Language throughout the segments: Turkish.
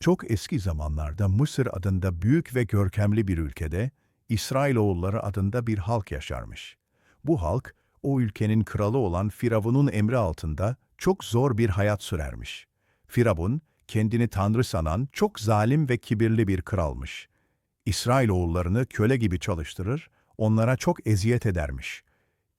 Çok eski zamanlarda Mısır adında büyük ve görkemli bir ülkede İsrailoğulları adında bir halk yaşarmış. Bu halk o ülkenin kralı olan Firavun'un emri altında çok zor bir hayat sürermiş. Firavun kendini tanrı sanan çok zalim ve kibirli bir kralmış. İsrailoğullarını köle gibi çalıştırır, onlara çok eziyet edermiş.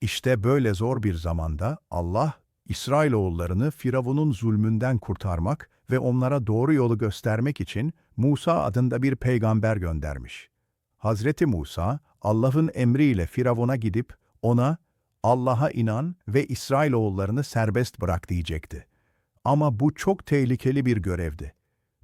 İşte böyle zor bir zamanda Allah İsrailoğullarını Firavun'un zulmünden kurtarmak ve onlara doğru yolu göstermek için Musa adında bir peygamber göndermiş. Hazreti Musa, Allah'ın emriyle Firavun'a gidip ona Allah'a inan ve İsrailoğullarını serbest bırak diyecekti. Ama bu çok tehlikeli bir görevdi.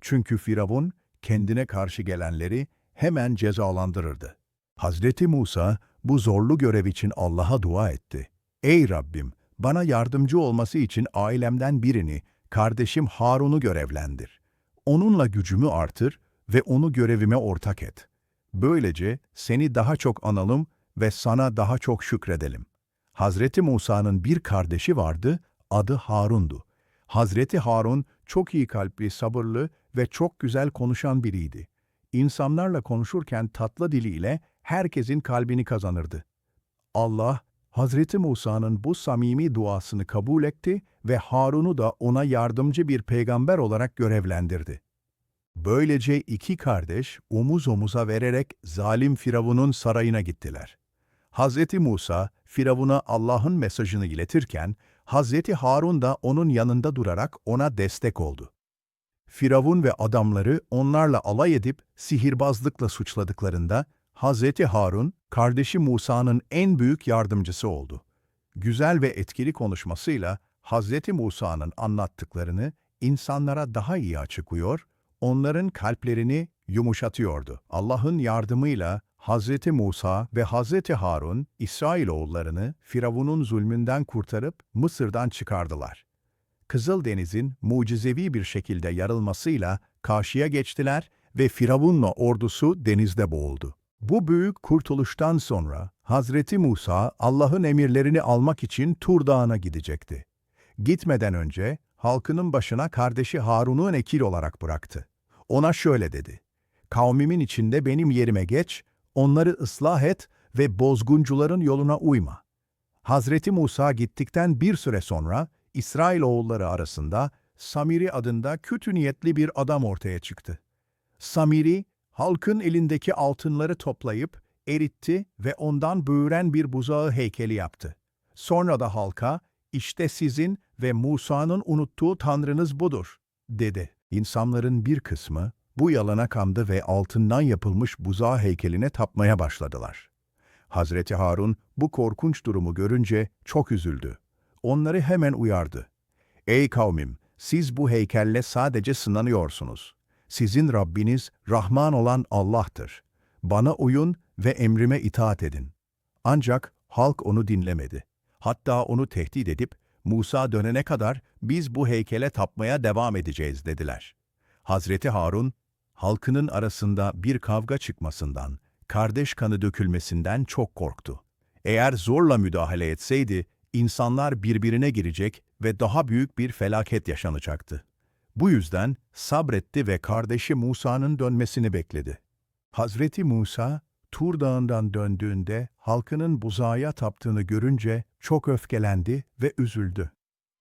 Çünkü Firavun kendine karşı gelenleri hemen cezalandırırdı. Hazreti Musa bu zorlu görev için Allah'a dua etti. Ey Rabbim, bana yardımcı olması için ailemden birini, kardeşim Harun'u görevlendir. Onunla gücümü artır ve onu görevime ortak et. Böylece seni daha çok analım ve sana daha çok şükredelim. Hazreti Musa'nın bir kardeşi vardı, adı Harun'du. Hazreti Harun çok iyi kalpli, sabırlı ve çok güzel konuşan biriydi. İnsanlarla konuşurken tatlı diliyle herkesin kalbini kazanırdı. Allah, Hazreti Musa'nın bu samimi duasını kabul etti ve Harun'u da ona yardımcı bir peygamber olarak görevlendirdi. Böylece iki kardeş omuz omuza vererek zalim Firavun'un sarayına gittiler. Hazreti Musa, Firavun'a Allah'ın mesajını iletirken, Hazreti Harun da onun yanında durarak ona destek oldu. Firavun ve adamları onlarla alay edip sihirbazlıkla suçladıklarında, Hazreti Harun, kardeşi Musa'nın en büyük yardımcısı oldu. Güzel ve etkili konuşmasıyla Hazreti Musa'nın anlattıklarını insanlara daha iyi açıklıyor, onların kalplerini yumuşatıyordu. Allah'ın yardımıyla Hazreti Musa ve Hazreti Harun, İsrailoğullarını Firavun'un zulmünden kurtarıp Mısır'dan çıkardılar. Kızıldeniz'in mucizevi bir şekilde yarılmasıyla karşıya geçtiler ve Firavun'la ordusu denizde boğuldu. Bu büyük kurtuluştan sonra Hazreti Musa Allah'ın emirlerini almak için Tur Dağı'na gidecekti. Gitmeden önce halkının başına kardeşi Harun'u ekil olarak bıraktı. Ona şöyle dedi, Kavmimin içinde benim yerime geç, onları ıslah et ve bozguncuların yoluna uyma. Hazreti Musa gittikten bir süre sonra İsrailoğulları arasında Samiri adında kötü niyetli bir adam ortaya çıktı. Samiri, halkın elindeki altınları toplayıp eritti ve ondan büyüren bir buzağı heykeli yaptı. Sonra da halka, işte sizin ve Musa'nın unuttuğu tanrınız budur, dedi. İnsanların bir kısmı bu yalana kandı ve altından yapılmış buzağı heykeline tapmaya başladılar. Hazreti Harun bu korkunç durumu görünce çok üzüldü. Onları hemen uyardı. Ey kavmim, siz bu heykelle sadece sınanıyorsunuz. Sizin Rabbiniz Rahman olan Allah'tır. Bana uyun ve emrime itaat edin. Ancak halk onu dinlemedi. Hatta onu tehdit edip Musa dönene kadar biz bu heykele tapmaya devam edeceğiz dediler. Hazreti Harun, halkının arasında bir kavga çıkmasından, kardeş kanı dökülmesinden çok korktu. Eğer zorla müdahale etseydi, insanlar birbirine girecek ve daha büyük bir felaket yaşanacaktı. Bu yüzden sabretti ve kardeşi Musa'nın dönmesini bekledi. Hazreti Musa, Tur Dağı'ndan döndüğünde halkının buzağa taptığını görünce çok öfkelendi ve üzüldü.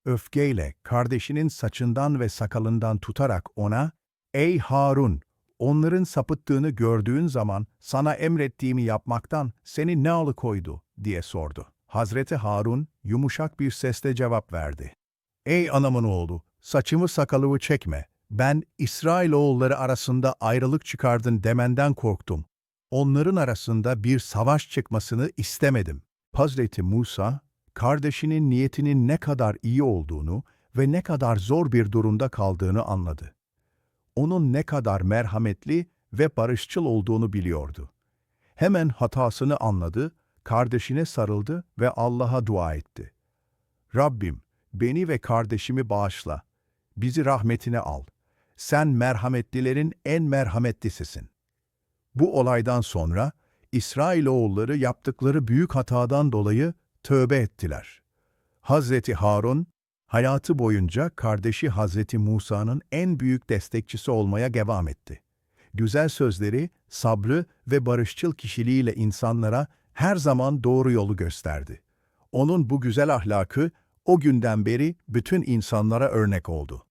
Öfkeyle kardeşinin saçından ve sakalından tutarak ona, ''Ey Harun, onların sapıttığını gördüğün zaman sana emrettiğimi yapmaktan seni ne alıkoydu?'' diye sordu. Hazreti Harun yumuşak bir sesle cevap verdi. ''Ey anamın oğlu, saçımı sakalımı çekme. Ben İsrailoğulları arasında ayrılık çıkardın demenden korktum. Onların arasında bir savaş çıkmasını istemedim. Hazreti Musa, kardeşinin niyetinin ne kadar iyi olduğunu ve ne kadar zor bir durumda kaldığını anladı. Onun ne kadar merhametli ve barışçıl olduğunu biliyordu. Hemen hatasını anladı, kardeşine sarıldı ve Allah'a dua etti. Rabbim, beni ve kardeşimi bağışla. Bizi rahmetine al. Sen merhametlilerin en merhametlisisin. Bu olaydan sonra İsrailoğulları yaptıkları büyük hatadan dolayı tövbe ettiler. Hazreti Harun, Hayatı boyunca kardeşi Hazreti Musa'nın en büyük destekçisi olmaya devam etti. Güzel sözleri, sabrı ve barışçıl kişiliğiyle insanlara her zaman doğru yolu gösterdi. Onun bu güzel ahlakı o günden beri bütün insanlara örnek oldu.